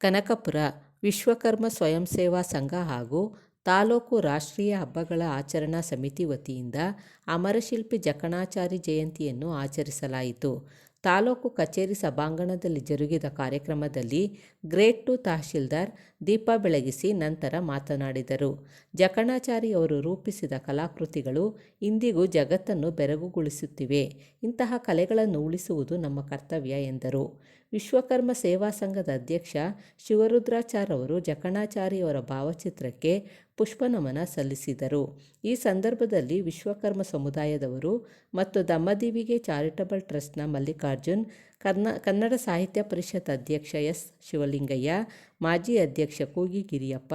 ಕನಕಪುರ ವಿಶ್ವಕರ್ಮ ಸ್ವಯಂ ಸೇವಾ ಸಂಘ ಹಾಗೂ ತಾಲೂಕು ರಾಷ್ಟ್ರೀಯ ಹಬ್ಬಗಳ ಆಚರಣಾ ಸಮಿತಿ ವತಿಯಿಂದ ಅಮರಶಿಲ್ಪಿ ಜಕಣಾಚಾರಿ ಜಯಂತಿಯನ್ನು ಆಚರಿಸಲಾಯಿತು. ತಾಲೂಕು ಕಚೇರಿ ಸಭಾಂಗಣದಲ್ಲಿ ಜರುಗಿದ ಕಾರ್ಯಕ್ರಮದಲ್ಲಿ ಗ್ರೇಟ್ ಟು ತಹಶೀಲ್ದಾರ್ ದೀಪ ಬೆಳಗಿಸಿ ನಂತರ ಮಾತನಾಡಿದರು. ಜಕಣಾಚಾರಿ ಅವರು ರೂಪಿಸಿದ ಕಲಾಕೃತಿಗಳು ಇಂದಿಗೂ ಜಗತ್ತನ್ನು ಬೆರಗುಗೊಳಿಸುತ್ತಿವೆ. ಇಂತಹ ಕಲೆಗಳನ್ನು ಉಳಿಸುವುದು ನಮ್ಮ ಕರ್ತವ್ಯ ಎಂದರು. ವಿಶ್ವಕರ್ಮ ಸೇವಾ ಸಂಘದ ಅಧ್ಯಕ್ಷ ಶಿವರುದ್ರಾಚಾರ್ ಅವರು ಜಕಣಾಚಾರಿಯವರ ಭಾವಚಿತ್ರಕ್ಕೆ ಪುಷ್ಪನಮನ ಸಲ್ಲಿಸಿದರು. ಈ ಸಂದರ್ಭದಲ್ಲಿ ವಿಶ್ವಕರ್ಮ ಸಮುದಾಯದವರು ಮತ್ತು ದಮ್ಮದಿವಿಗೆ ಚಾರಿಟಬಲ್ ಟ್ರಸ್ಟ್ನ ಮಲ್ಲಿಕಾರ್ಜುನ್, ಕರ್ನ, ಕನ್ನಡ ಸಾಹಿತ್ಯ ಪರಿಷತ್ ಅಧ್ಯಕ್ಷ ಎಸ್ ಶಿವಲಿಂಗಯ್ಯ, ಮಾಜಿ ಅಧ್ಯಕ್ಷ ಕೂಗಿ ಗಿರಿಯಪ್ಪ,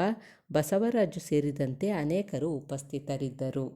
ಬಸವರಾಜು ಸೇರಿದಂತೆ ಅನೇಕರು ಉಪಸ್ಥಿತರಿದ್ದರು.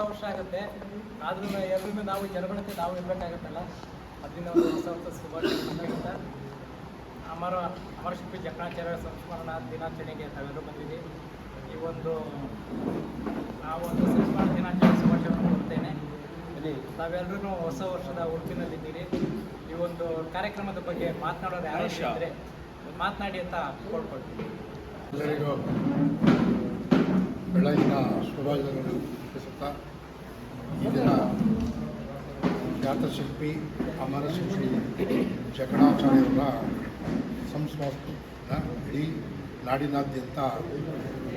ವರ್ಷ ಆಗುತ್ತೆ. ಆದ್ರೂ ಎಲ್ಲರೂ ನಾವು ಜನಗಣತಿ ನಾವು ಇರಬೇಕಾಗತ್ತಲ್ಲ ಒಂದು ಹೊಸ ಹೊಸ ಶುಭಾಶಯ ಅಂತ ಅಮರ ಅಮರಶಿಲ್ಪಿ ಜಕಣಾಚಾರ್ಯ ಸಂಸ್ಮರಣ ದಿನಾಚರಣೆಗೆ ತಾವೆಲ್ಲರೂ ಬಂದಿದ್ದೀವಿ. ಈ ಒಂದು ಆ ಒಂದು ಸಂಸ್ಮರಣ ದಿನಾಚರಣೆ ಶುಭಾಶಯವನ್ನು ಕೊಡ್ತೇನೆ ತಾವೆಲ್ಲರೂ ಹೊಸ ವರ್ಷದ ಉಡುಪಿನಲ್ಲಿದ್ದೀರಿ. ಈ ಒಂದು ಕಾರ್ಯಕ್ರಮದ ಬಗ್ಗೆ ಮಾತನಾಡೋರು ಯಾರು ಇದ್ದರೆ ಮಾತನಾಡಿ ಅಂತ ಕೊಡ್ಕೊಳ್ತೀನಿ ಎಲ್ಲರಿಗೂ ಬೆಳಗಿನ ಶುಭಾಶಯಗಳನ್ನು ತಿಳಿಸುತ್ತಾ ಈ ದಿನ ಖ್ಯಾತ ಶಿಲ್ಪಿ ಅಮರ ಶಿಲ್ಪಿ ಜಕಣಾಚಾರ್ಯವರ ಸಂಸ್ಮರಣ ಇಡೀ ನಾಡಿನಾದ್ಯಂತ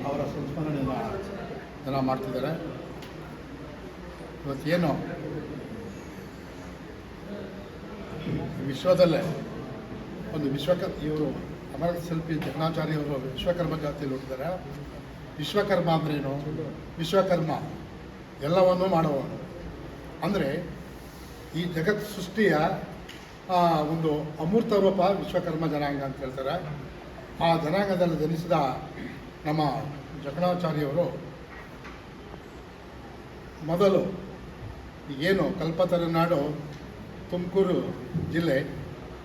ಅವರ ಸಂಸ್ಮರಣೆಯನ್ನು ಜನ ಮಾಡ್ತಿದ್ದಾರೆ. ಇವತ್ತೇನು? ವಿಶ್ವದಲ್ಲೇ ಒಂದು ವಿಶ್ವಕ, ಇವರು ಅಮರ ಶಿಲ್ಪಿ ಜಕಣಾಚಾರ್ಯವರು ವಿಶ್ವಕರ್ಮ ಜಾತಿಯಲ್ಲಿ ಹುಟ್ಟಿದ್ದಾರೆ. ವಿಶ್ವಕರ್ಮ ಅಂದ್ರೇನು? ವಿಶ್ವಕರ್ಮ. ಎಲ್ಲವನ್ನೂ ಮಾಡುವವನು. ಅಂದರೆ ಈ ಜಗತ್ ಸೃಷ್ಟಿಯ ಒಂದು ಅಮೂರ್ತ ರೂಪ ವಿಶ್ವಕರ್ಮ ಜನಾಂಗ ಅಂತ ಹೇಳ್ತಾರೆ. ಆ ಜನಾಂಗದಲ್ಲಿ ಜನಿಸಿದ ನಮ್ಮ ಜಗಣಾಚಾರ್ಯವರು ಮೊದಲು ಏನು ಕಲ್ಪತರನಾಡು ತುಮಕೂರು ಜಿಲ್ಲೆ,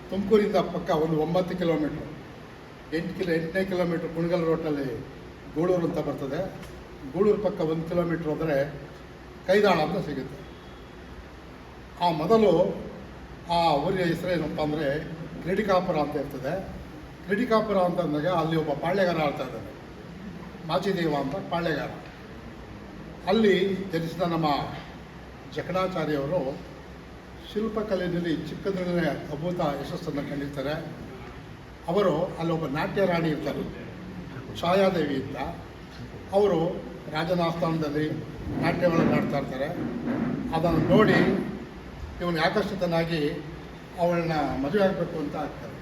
ತುಮಕೂರಿಂದ ಪಕ್ಕ ಒಂದು ಒಂಬತ್ತು ಕಿಲೋಮೀಟ್ರ್, ಎಂಟು ಕಿಲೋ, ಎಂಟನೇ ಕಿಲೋಮೀಟ್ರ್ ಕುಣಗಲ್ ರೋಟಲ್ಲಿ ಗೂಳೂರು ಅಂತ ಬರ್ತದೆ. ಗೂಳೂರು ಪಕ್ಕ ಒಂದು ಕಿಲೋಮೀಟ್ರ್ ಹೋದರೆ ಕೈದಾಳ ಅಂತ ಸಿಗುತ್ತೆ. ಆ ಮೊದಲು ಆ ಊರಿನ ಹೆಸರೇನಪ್ಪ ಅಂದರೆ ಕ್ರೀಡಿಕಾಪುರ ಅಂತ ಇರ್ತದೆ. ಕ್ರೀಡಿಕಾಪುರ ಅಂತ ಅಂದಾಗ ಅಲ್ಲಿ ಒಬ್ಬ ಪಾಳ್ಯಗಾರ ಆಳ್ತಾ ಇದ್ದಾನೆ. ಮಾಚಿದೇವ ಅಂತ ಪಾಳ್ಯಗಾರ. ಅಲ್ಲಿ ಜನಿಸಿದ ನಮ್ಮ ಜಕಣಾಚಾರ್ಯವರು ಶಿಲ್ಪಕಲೆಯಲ್ಲಿ ಚಿಕ್ಕದ್ರಲ್ಲೇ ಅದ್ಭುತ ಯಶಸ್ಸನ್ನು ಕಂಡಿರ್ತಾರೆ. ಅವರು ಅಲ್ಲೊಬ್ಬ ನಾಟ್ಯ ರಾಣಿ ಇರ್ತಾರೆ. ಛಾಯಾದೇವಿ ಅಂತ. ಅವರು ರಾಜನ ಆಸ್ಥಾನದಲ್ಲಿ ನಾಟ್ಯಗಳನ್ನು ಆಡ್ತಾ ಇರ್ತಾರೆ. ಅದನ್ನು ನೋಡಿ ಇವನು ಆಕರ್ಷಿತನಾಗಿ ಅವಳನ್ನ ಮದುವೆ ಆಗಬೇಕು ಅಂತ ಆಗ್ತಾರೆ.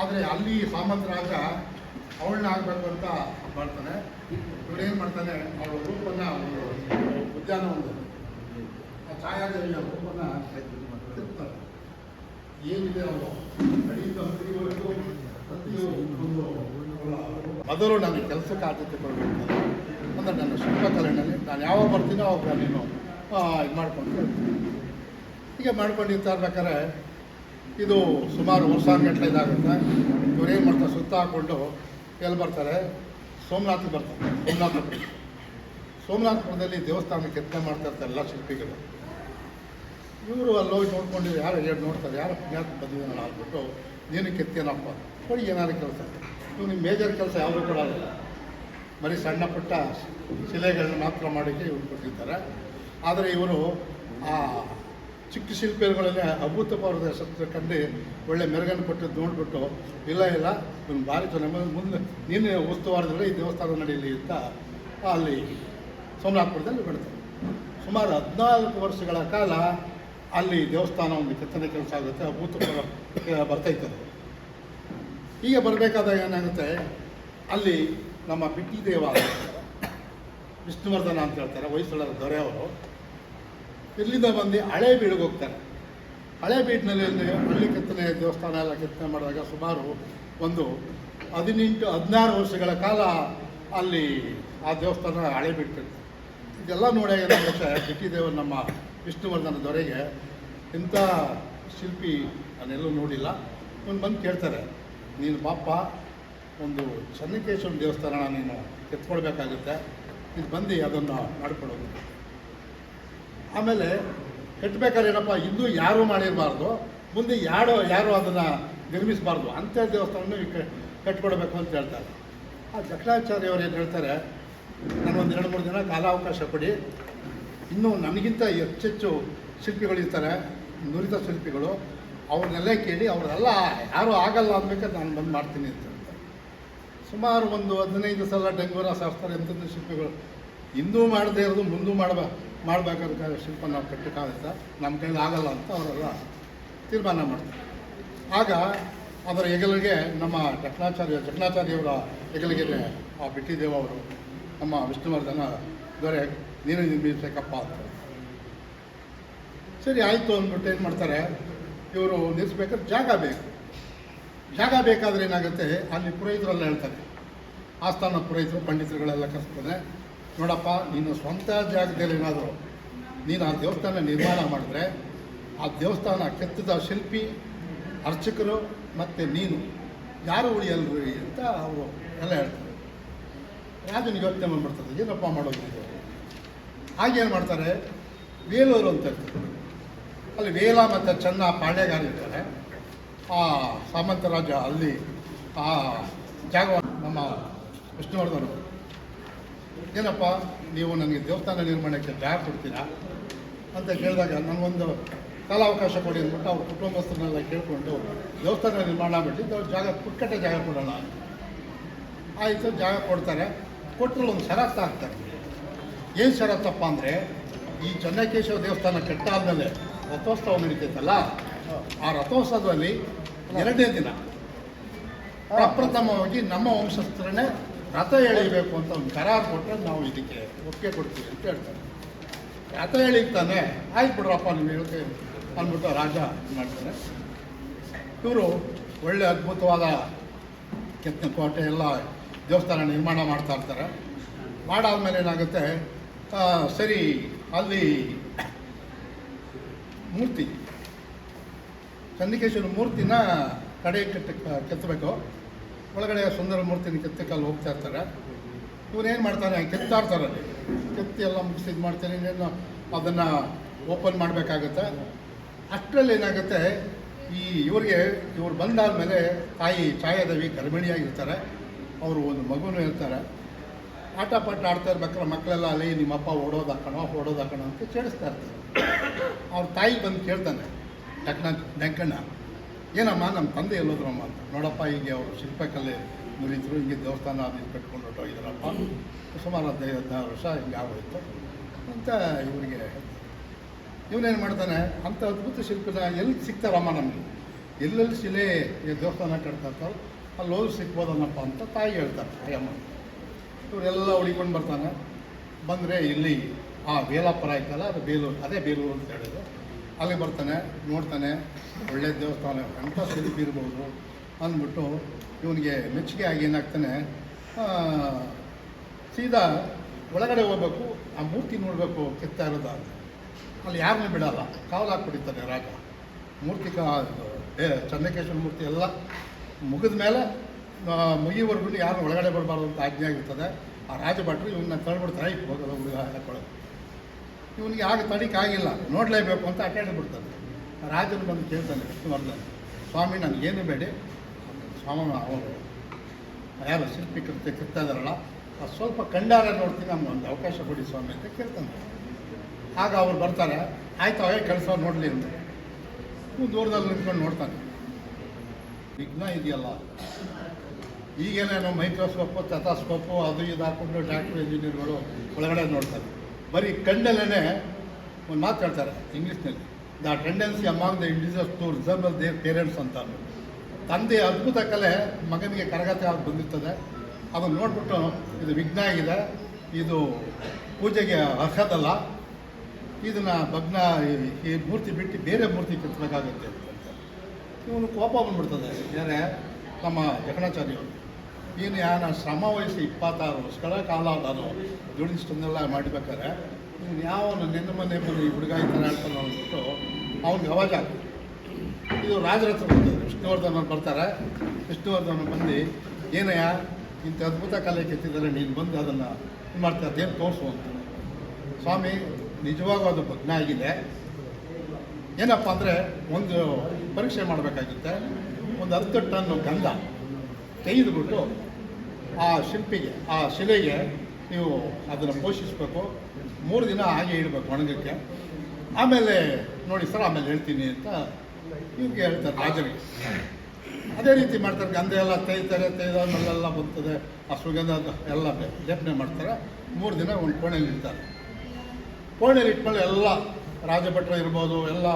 ಆದರೆ ಅಲ್ಲಿ ಸಾಮಂತರಾಜ ಅವಳನ್ನ ಆಗಬೇಕು ಅಂತ ಮಾಡ್ತಾನೆ. ಇವನೇನು ಮಾಡ್ತಾನೆ, ಅವಳ ರೂಪನ್ನು ಒಂದು ಉದ್ಯಾನವನದಲ್ಲಿ ಆ ಛಾಯಾದೇವಿಯ ರೂಪನ ತಿರುಗ್ತಾರೆ ಏನಿದೆ ಅಂಗಡಿವರೆಗೂ ಪ್ರತಿಯೊಂದು ಮೊದಲು ನನಗೆ ಕೆಲಸಕ್ಕೆ ಆದ್ಯತೆ ಕೊಡಬೇಕು ಅಂದರೆ ನನ್ನ ಶಿಲ್ಪಕಲೆಯಲ್ಲಿ ನಾನು ಯಾವಾಗ ಬರ್ತೀನೋ ಅವಾಗ ನೀನು ಇದು ಮಾಡ್ಕೊಂಡು ಹೀಗೆ ಮಾಡ್ಕೊಂಡಿರ್ತಾ ಇರ್ಬೇಕಾದ್ರೆ ಇದು ಸುಮಾರು ವರ್ಷಾನುಗಟ್ಟಲೆ ಇದಾಗುತ್ತೆ. ಇವ್ರು ಏನು ಮಾಡ್ತಾರೆ, ಸುತ್ತ ಹಾಕ್ಕೊಂಡು ಎಲ್ಲಿ ಬರ್ತಾರೆ? ಸೋಮನಾಥ್ ಬರ್ತಾರೆ. ಸೋಮನಾಥಪುರ ಸೋಮನಾಥಪುರದಲ್ಲಿ ದೇವಸ್ಥಾನ ಕೆತ್ತನೆ ಮಾಡ್ತಾ ಇರ್ತಾರೆ ಎಲ್ಲ ಶಿಲ್ಪಿಗಳು. ಇವರು ಅಲ್ಲಿ ಹೋಗಿ ನೋಡ್ಕೊಂಡು ಯಾರು ಹೇಳಿ ನೋಡ್ತಾರೆ, ಯಾರು ಪುಣ್ಯಾತ್ಮ ಬಂದಿದ್ದಾನಲ್ಲ ಅಂದ್ಬಿಟ್ಟು ನೀನು ಕೆತ್ತೇನಪ್ಪ ನೋಡಿ ಏನಾದ್ರು ಕೆಲಸ. ನಿಮ್ಮ ಮೇಜರ್ ಕೆಲಸ ಯಾವುದೂ ಕೂಡ ಆಗಲ್ಲ ಬರೀ ಸಣ್ಣ ಪುಟ್ಟ ಶಿಲೆಗಳನ್ನ ಮಾತ್ರ ಮಾಡೋಕ್ಕೆ ಇವ್ರು ಕೊಟ್ಟಿದ್ದಾರೆ. ಆದರೆ ಇವರು ಆ ಚಿಕ್ಕ ಶಿಲ್ಪಿಗಳಲ್ಲಿ ಅಭೂತಪೂರ್ವದ ಯಶಸ್ಸು ಕಂಡು ಒಳ್ಳೆ ಮೆರಗನ್ನು ಕೊಟ್ಟಿದ್ದು ನೋಡಿಬಿಟ್ಟು, ಇಲ್ಲ ಇಲ್ಲ ಒಂದು ಭಾರಿ ಚೆನ್ನಾಗಿ ಮುಂದೆ, ನೀನು ಉಸ್ತುವಾರದಲ್ಲಿ ಈ ದೇವಸ್ಥಾನ ನಡೀಲಿ ಅಂತ ಅಲ್ಲಿ ಸೋಮನಾಥಪುರದಲ್ಲಿ ಬೆಳೆದ. ಸುಮಾರು ಹದಿನಾಲ್ಕು ವರ್ಷಗಳ ಕಾಲ ಅಲ್ಲಿ ದೇವಸ್ಥಾನ ಒಂದು ಕೆತ್ತನೆ ಕೆಲಸ ಆಗುತ್ತೆ, ಅಭೂತಪೂರ್ವ ಬರ್ತೈತದೆ ಈಗ ಬರಬೇಕಾದಾಗ ಏನಾಗುತ್ತೆ, ಅಲ್ಲಿ ನಮ್ಮ ಬಿಟ್ಟಿ ದೇವ ವಿಷ್ಣುವರ್ಧನ ಅಂತ ಹೇಳ್ತಾರೆ, ಹೊಯ್ಸಳರ ದೊರೆ ಅವರು ಇಲ್ಲಿಂದ ಬಂದು ಹಳೆ ಬೀಡಿಗೆ ಹೋಗ್ತಾರೆ. ಹಳೆ ಬೀಡಿನಲ್ಲಿ ಒಂದು ಹಳ್ಳಿ ಕೆತ್ತನೆ ದೇವಸ್ಥಾನ ಎಲ್ಲ ಕೆತ್ತನೆ ಮಾಡಿದಾಗ ಸುಮಾರು ಒಂದು ಹದಿನೆಂಟು, ಹದಿನಾರು ವರ್ಷಗಳ ಕಾಲ ಅಲ್ಲಿ ಆ ದೇವಸ್ಥಾನ ಹಳೆ ಬಿಟ್ಟಿರುತ್ತೆ ಇದೆಲ್ಲ ನೋಡಿ ಬಿಟ್ಟಿದ್ದೇವೆ ನಮ್ಮ ವಿಷ್ಣುವರ್ಧನ ದೊರೆಗೆ ಇಂಥ ಶಿಲ್ಪಿ ನಾನೆಲ್ಲೂ ನೋಡಿಲ್ಲ. ಒಂದು ಬಂದು ಕೇಳ್ತಾರೆ, ನೀನು ಪಾಪ, ಒಂದು ಚನ್ನಕೇಶ್ವರ ದೇವಸ್ಥಾನ ನೀನು ಕೆತ್ಕೊಳ್ಬೇಕಾಗುತ್ತೆ. ಇದು ಬಂದು ಅದನ್ನು ಮಾಡ್ಕೊಡೋದು ಆಮೇಲೆ ಕಟ್ಟಬೇಕಾದ್ರೆ ಏನಪ್ಪ ಇನ್ನೂ ಯಾರೂ ಮಾಡಿರಬಾರ್ದು, ಮುಂದೆ ಯಾರು ಯಾರು ಅದನ್ನು ನಿರ್ಮಿಸಬಾರ್ದು ಅಂಥ ದೇವಸ್ಥಾನ ಕಟ್ಕೊಡ್ಬೇಕು ಅಂತ ಹೇಳ್ತಾರೆ ಆ ದಕ್ಷಿಣಾಚಾರ್ಯವರು ಏನು ಹೇಳ್ತಾರೆ ನಾನೊಂದು ಎರಡು ಮೂರು ದಿನ ಕಾಲಾವಕಾಶ ಕೊಡಿ, ಇನ್ನೂ ನನಗಿಂತ ಹೆಚ್ಚೆಚ್ಚು ಶಿಲ್ಪಿಗಳಿರ್ತಾರೆ ನುರಿತ ಶಿಲ್ಪಿಗಳು, ಅವ್ರನ್ನೆಲ್ಲ ಕೇಳಿ ಅವರೆಲ್ಲ ಯಾರೂ ಆಗಲ್ಲ ಅನ್ಬೇಕಾದ್ರೆ ನಾನು ಬಂದು ಮಾಡ್ತೀನಿ ಅಂತ ಹೇಳ್ತಾರೆ. ಸುಮಾರು ಒಂದು ಹದಿನೈದು ಸಲ ಡೆಂಗೂರ ಸಾಸ್ತಾರೆ ಎಂಥದ್ದು ಶಿಲ್ಪಿಗಳು ಇಂದೂ ಮಾಡದೇ ಇರೋದು ಮುಂದೂ ಮಾಡಬ ಮಾಡಬೇಕಾದ ಶಿಲ್ಪ ನಾವು ಕಟ್ಟಕ್ಕಾಗುತ್ತೆ ನಮ್ಮ ಕೈಲಿ ಆಗಲ್ಲ ಅಂತ ಅವರೆಲ್ಲ ತೀರ್ಮಾನ ಮಾಡ್ತಾರೆ. ಆಗ ಅದರ ಹೆಗಲಿಗೆ ನಮ್ಮ ಜಕಣಾಚಾರ್ಯ ಜಟ್ನಾಚಾರ್ಯವರ ಹೆಗಲಿಗೆ ಆ ಬಿಟ್ಟಿದೇವ ಅವರು, ನಮ್ಮ ವಿಷ್ಣುವರ್ಧನ, ದೊರೆ, ನೀನು ನಿರ್ಮಿಸಬೇಕಪ್ಪ ಅಂತ ಸರಿ, ಆಯಿತು ಅಂದ್ಬಿಟ್ಟು ಏನು ಮಾಡ್ತಾರೆ, ಇವರು ನಿಲ್ಲಿಸ್ಬೇಕಾದ್ರೆ ಜಾಗ ಬೇಕು. ಜಾಗ ಬೇಕಾದರೆ ಏನಾಗುತ್ತೆ, ಅಲ್ಲಿ ಪುರೋಹಿತರೆಲ್ಲ ಹೇಳ್ತಾರೆ. ಆಸ್ಥಾನ ಪುರೋಹಿತರು, ಪಂಡಿತರುಗಳೆಲ್ಲ ಕರೆಸ್ತಾನೆ ನೋಡಪ್ಪ, ನೀನು ಸ್ವಂತ ಜಾಗದಲ್ಲಿ ಏನಾದರೂ, ನೀನು ಆ ದೇವಸ್ಥಾನ ನಿರ್ಮಾಣ ಮಾಡಿದ್ರೆ, ಆ ದೇವಸ್ಥಾನ ಕೆತ್ತಿದ ಶಿಲ್ಪಿ, ಅರ್ಚಕರು ಮತ್ತು ನೀನು. ಯಾರು ಉಳಿಯಲ್ರಿ ಅಂತ ಅವರು ಎಲ್ಲ ಹೇಳ್ತಾರೆ. ರಾಜನಿಗೆ ಯೋಚನೆ ಮಾಡ್ತಾರೆ ಏನಪ್ಪ ಮಾಡೋದು ಹಾಗೇನು ಮಾಡ್ತಾರೆ? ವೇಲೂರು ಅಂತ ಇರ್ತಾರೆ ಅಲ್ಲಿ ವೇಲ ಮತ್ತು ಚೆನ್ನ ಪಾಳ್ಯಗಾರ ಇರ್ತಾರೆ ಆ ಸಾಮಂತರಾಜ ಅಲ್ಲಿ ಆ ಜಾಗವನ್ನು ನಮ್ಮ ವಿಷ್ಣುವರ್ಧನ್ ಏನಪ್ಪ, ನೀವು ನನಗೆ ದೇವಸ್ಥಾನ ನಿರ್ಮಾಣಕ್ಕೆ ಜಾಗ ಕೊಡ್ತೀರಾ ಅಂತ ಕೇಳಿದಾಗ ನನಗೊಂದು ಕಾಲಾವಕಾಶ ಕೊಡಿ ಅಂದ್ಬಿಟ್ಟು ಅವ್ರ ಕುಟುಂಬಸ್ಥರನ್ನೆಲ್ಲ ಕೇಳಿಕೊಂಡು ದೇವಸ್ಥಾನ ನಿರ್ಮಾಣ ಮಾಡಿ ಅವ್ರು ಜಾಗ ಪುಕ್ಕಟ್ಟೆ ಜಾಗ ಕೊಡೋಣ. ಆಯಿತು, ಜಾಗ ಕೊಡ್ತಾರೆ ಕೊಟ್ಟರು ಒಂದು ಷರತ್ತು ಹಾಕ್ತಾರೆ ಏನು ಷರತ್ತಪ್ಪ ಅಂದರೆ, ಈ ಚನ್ನಕೇಶವ ದೇವಸ್ಥಾನ ಕೆಟ್ಟಾದ್ಮೇಲೆ ರಥೋತ್ಸವ ನಡೀತೈತಲ್ಲ, ಆ ರಥೋತ್ಸವದಲ್ಲಿ ಎರಡನೇ ದಿನ ಅಪ್ರಥಮವಾಗಿ ನಮ್ಮ ವಂಶಸ್ಥರನ್ನೇ ರಥ ಎಳಿಬೇಕು ಅಂತ ಒಂದು ಕರಾರು ಕೊಟ್ಟರೆ ನಾವು ಇದಕ್ಕೆ ಒಪ್ಪಿಗೆ ಕೊಡ್ತೀವಿ ಅಂತ ಹೇಳ್ತಾರೆ. ರಥ ಎಳಿತಾನೆ ಆಯ್ತು ಬಿಡ್ರಪ್ಪ, ನೀವು ಹೇಳ್ತೆ ಅಂದ್ಬಿಟ್ಟು ರಾಜ ಮಾಡ್ತಾರೆ ಇವರು ಒಳ್ಳೆ ಅದ್ಭುತವಾದ ಕೆತ್ತನೆ ಕೋಟೆ ಎಲ್ಲ ದೇವಸ್ಥಾನ ನಿರ್ಮಾಣ ಮಾಡ್ತಾ ಇರ್ತಾರೆ. ಮಾಡಾದ್ಮೇಲೆ ಏನಾಗುತ್ತೆ ಸರಿ, ಅಲ್ಲಿ ಮೂರ್ತಿ, ಚಂದ್ರಿಕೇಶ್ವರ ಮೂರ್ತಿನ ಕಡೆ ಕೆತ್ತ, ಕೆತ್ತಬೇಕು. ಒಳಗಡೆ ಸುಂದರ ಮೂರ್ತಿನ ಕೆತ್ತಕ್ಕೆ ಅಲ್ಲಿ ಹೋಗ್ತಾ ಇರ್ತಾರೆ. ಇವನೇನು ಮಾಡ್ತಾನೆ? ಕೆತ್ತಾಡ್ತಾರೆ. ಕೆತ್ತಿ ಎಲ್ಲ ಮುಗಿಸಿ ಇದು ಮಾಡ್ತಾರೆ ಇನ್ನೇನು ಅದನ್ನು ಓಪನ್ ಮಾಡಬೇಕಾಗುತ್ತೆ. ಅಷ್ಟರಲ್ಲಿ ಏನಾಗುತ್ತೆ, ಈ ಇವರಿಗೆ ಇವ್ರು ಬಂದಾದಮೇಲೆ ತಾಯಿ ಛಾಯಾದೇವಿ ಗರ್ಭಿಣಿಯಾಗಿರ್ತಾರೆ. ಅವರು ಒಂದು ಮಗುನೂ ಇರ್ತಾರೆ. ಆಟ ಪಾಠ ಆಡ್ತಾ ಇರ್ಬೇಕಾದ್ರೆ ಮಕ್ಕಳೆಲ್ಲ ಅಲ್ಲಿ ನಿಮ್ಮಪ್ಪ ಓಡೋದು ಹಾಕೋಣ ಓಡೋದು ಹಾಕೋಣ ಅಂತ ಕೇಳಿಸ್ತಾ ಇರ್ತಾರೆ. ಅವ್ರ ತಾಯಿ ಬಂದು ಕೇಳ್ತಾನೆ ಡಕ್ಕಣ್ಣ ಡೆಂಕಣ್ಣ ಏನಮ್ಮ ನಮ್ಮ ತಂದೆ ಎಲ್ಲೋದ್ರಮ್ಮ ಅಂತ ನೋಡಪ್ಪ, ಹೀಗೆ ಅವರು ಶಿಲ್ಪಕಲೆ ಮುರಿದ್ರು, ಹಿಂಗೆ ದೇವಸ್ಥಾನ ಅದನ್ನು ಕಟ್ಕೊಂಡು ಹೊರಟೋಗಿದ್ದಾರಪ್ಪ. ಸುಮಾರು ಹದಿನೈದು, ಹದಿನಾರು ವರ್ಷ ಹಿಂಗೆ ಆಗೋಯ್ತು. ಅಂತ ಇವರಿಗೆ, ಇವನೇನು ಮಾಡ್ತಾನೆ ಅಂಥ ಅದ್ಭುತ ಶಿಲ್ಪದ ಎಲ್ಲಿ ಸಿಗ್ತಾರಮ್ಮ ನಮಗೆ? ಎಲ್ಲೆಲ್ಲಿ ಶಿಲೆ ದೇವಸ್ಥಾನ ಕಟ್ತಾ ಅಲ್ಲಿ ಹೋಗಿ ಸಿಗ್ಬೋದನ್ನಪ್ಪ ಅಂತ ತಾಯಿ ಹೇಳ್ತಾರೆ, ತಾಯಮ್ಮ. ಇವರೆಲ್ಲ ಉಳಿಕೊಂಡು ಬರ್ತಾನೆ. ಬಂದರೆ ಇಲ್ಲಿ, ಆ ಬೇಲಾಪುರ ಆಯ್ತಲ್ಲ, ಅದು ಬೇಲೂರು, ಅದೇ ಬೇಲೂರು ಅಂತ ಹೇಳಿದ್ರು. ಅಲ್ಲಿ ಬರ್ತಾನೆ, ನೋಡ್ತಾನೆ, ಒಳ್ಳೆ ದೇವಸ್ಥಾನ ಅಂಥ ಶಿಲ್ಪಿ ಇರ್ಬೋದು ಅಂದ್ಬಿಟ್ಟು ಇವನಿಗೆ ಮೆಚ್ಚುಗೆ ಆಗಿ ಏನಾಗ್ತಾನೆ ಸೀದಾ ಒಳಗಡೆ ಹೋಗ್ಬೇಕು, ಆ ಮೂರ್ತಿ ನೋಡಬೇಕು, ಕೆತ್ತಾ ಇರೋದ ಅಲ್ಲಿ ಯಾರನ್ನೂ ಬಿಡಲ್ಲ, ಕಾವಲು ಹಾಕ್ಬಿಟ್ಟಿರ್ತಾನೆ ರಾಜ. ಮೂರ್ತಿ ಚನ್ನಕೇಶ್ವರ ಮೂರ್ತಿ ಎಲ್ಲ ಮುಗಿದ ಮೇಲೆ ಮುಗಿಯವರೆಗೂ ಯಾರು ಒಳಗಡೆ ಬರಬಾರ್ದು ಅಂತ ಆಜ್ಞೆ ಆಗಿರ್ತದೆ. ಆ ರಾಜಭಟ್ರು ಇವನ್ನ ತಳ್ಬಿಡ್ತಾರೆ ಹೋಗೋದು ಹುಡುಗ ಹಾಕೊಳ್ಳೋದು ಇವನಿಗೆ ಆಗ ತಡಿಕಾಗಿಲ್ಲ ನೋಡಲೇಬೇಕು ಅಂತ ಅಟೆಂಡ್ ಬಿಡ್ತಾನೆ ರಾಜನು ಬಂದು ಕೇಳ್ತಾನೆ ವಿಷ್ಣುವರ್ಧನ್ ಸ್ವಾಮಿ ನನಗೇನು ಬೇಡಿ. ಸ್ವಾಮಿ ಅವರು, ಯಾರು ಶಿಲ್ಪಿ ಕೃತ್ಯ ಕೃತ್ಯ ಇದಾರಲ್ಲ ಅದು ಸ್ವಲ್ಪ ಕಂಡಾರ ನೋಡ್ತೀನಿ, ನಮ್ಗೆ ಒಂದು ಅವಕಾಶ ಕೊಡಿ ಸ್ವಾಮಿ ಅಂತ ಕೇಳ್ತಾನೆ. ಆಗ ಅವ್ರು ಬರ್ತಾರೆ, ಆಯ್ತು ಅವೇ ಕೆಲಸ ನೋಡಲಿ ಅಂತ. ದೂರದಲ್ಲಿ ನಿಂತ್ಕೊಂಡು ನೋಡ್ತಾನೆ. ವಿಘ್ನ ಇದೆಯಲ್ಲ. ಈಗೇನೇನೋ ಮೈಕ್ರೋಸ್ಕೋಪು ಟೆತಾಸ್ಕೋಪು ಅದು ಇದು ಹಾಕ್ಕೊಂಡು ಡಾಕ್ಟ್ರು ಇಂಜಿನಿಯರ್ಗಳು ಒಳಗಡೆ ನೋಡ್ತಾರೆ. ಬರೀ ಕಣ್ಣಲ್ಲೇ ಒಂದು ಮಾತು ಹೇಳ್ತಾರೆ ಇಂಗ್ಲೀಷ್ನಲ್ಲಿ the tendency among the individuals to reserve their parents ಅಂತ ತಂದೆ ಅದ್ಭುತ ಕಲೆ ಮಗನಿಗೆ ಕರಗತ ಆಗಿ ಬಂದಿರ್ತದೆ. ಅದನ್ನು ನೋಡ್ಬಿಟ್ಟು ಇದು ವಿಘ್ನ ಆಗಿದೆ. ಇದು ಪೂಜೆಗೆ ಅರ್ಹದಲ್ಲ. ಇದನ್ನು ಭಗ್ನ ಈ- ಮೂರ್ತಿ ಬಿಟ್ಟು ಬೇರೆ ಮೂರ್ತಿ ಕೆತ್ತಬೇಕಾಗುತ್ತೆ ಇವನು ಕೋಪ ಬಂದ್ಬಿಡ್ತದೆ. ಯಾರೇ ನಮ್ಮ ಜಕಣಾಚಾರ್ಯವರು ಏನು ಯಾನ ಶ್ರಮ ವಹಿಸಿ ಇಪ್ಪತ್ತಾರು ವರ್ಷಗಳ ಕಾಲ ನಾನು ದುಡಿದಿಷ್ಟನ್ನೆಲ್ಲ ಮಾಡಬೇಕಾದ್ರೆ, ನೀನು ಯಾವ ನಿನ್ನ ಮನೆ ಬಂದು ಈ ಹುಡುಗ ಈ ಥರ ಹೇಳ್ತಾನೆ ಅಂದ್ಬಿಟ್ಟು ಅವ್ನಿಗೆ ಅವಾಜ್ ಇದು ರಾಜರ ಬರ್ತದೆ ವಿಷ್ಣುವರ್ಧನ ಬರ್ತಾರೆ. ವಿಷ್ಣುವರ್ಧನ ಬಂದು, ಏನಯ್ಯ, ಇಂಥ ಅದ್ಭುತ ಕಲೆ ಕೆತ್ತಿದ್ದಾರೆ, ನೀನು ಬಂದು ಅದನ್ನು ಇದು ಮಾಡ್ತಾ ಅದೇನು ತೋರಿಸು ಅಂತ. ಸ್ವಾಮಿ, ನಿಜವಾಗೂ ಅದು ಭಗ್ನ ಆಗಿದೆ. ಏನಪ್ಪ ಅಂದರೆ, ಒಂದು ಪರೀಕ್ಷೆ ಮಾಡಬೇಕಾಗುತ್ತೆ. ಒಂದು ಹತ್ತು ಟನ್ ಗಂಧ ತೆಗೆದುಬಿಟ್ಟು ಆ ಶಿಲ್ಪಿಗೆ, ಆ ಶಿಲೆಗೆ ನೀವು ಅದನ್ನು ಪೋಷಿಸಬೇಕು. ಮೂರು ದಿನ ಹಾಗೆ ಇಡಬೇಕು ಒಣಗಕ್ಕೆ. ಆಮೇಲೆ ನೋಡಿ ಸರ್, ಆಮೇಲೆ ಹೇಳ್ತೀನಿ ಅಂತ ಇವ್ರಿಗೆ ಹೇಳ್ತಾರೆ ರಾಜರಿಗೆ. ಅದೇ ರೀತಿ ಮಾಡ್ತಾರೆ, ಗಂಧ ಎಲ್ಲ ತೇಯ್ತಾರೆ ಮೇಲೆಲ್ಲ ಬರ್ತದೆ. ಆ ಸುಗಂಧ ಎಲ್ಲ ಲೇಪನೆ ಮಾಡ್ತಾರೆ. ಮೂರು ದಿನ ಒಂದು ಕೋಣೆಯಲ್ಲಿ ಇಡ್ತಾರೆ. ಕೋಣೆಯಲ್ಲಿ ಇಟ್ಮೇಲೆ ಎಲ್ಲ ರಾಜಭಟ್ರ ಇರ್ಬೋದು, ಎಲ್ಲ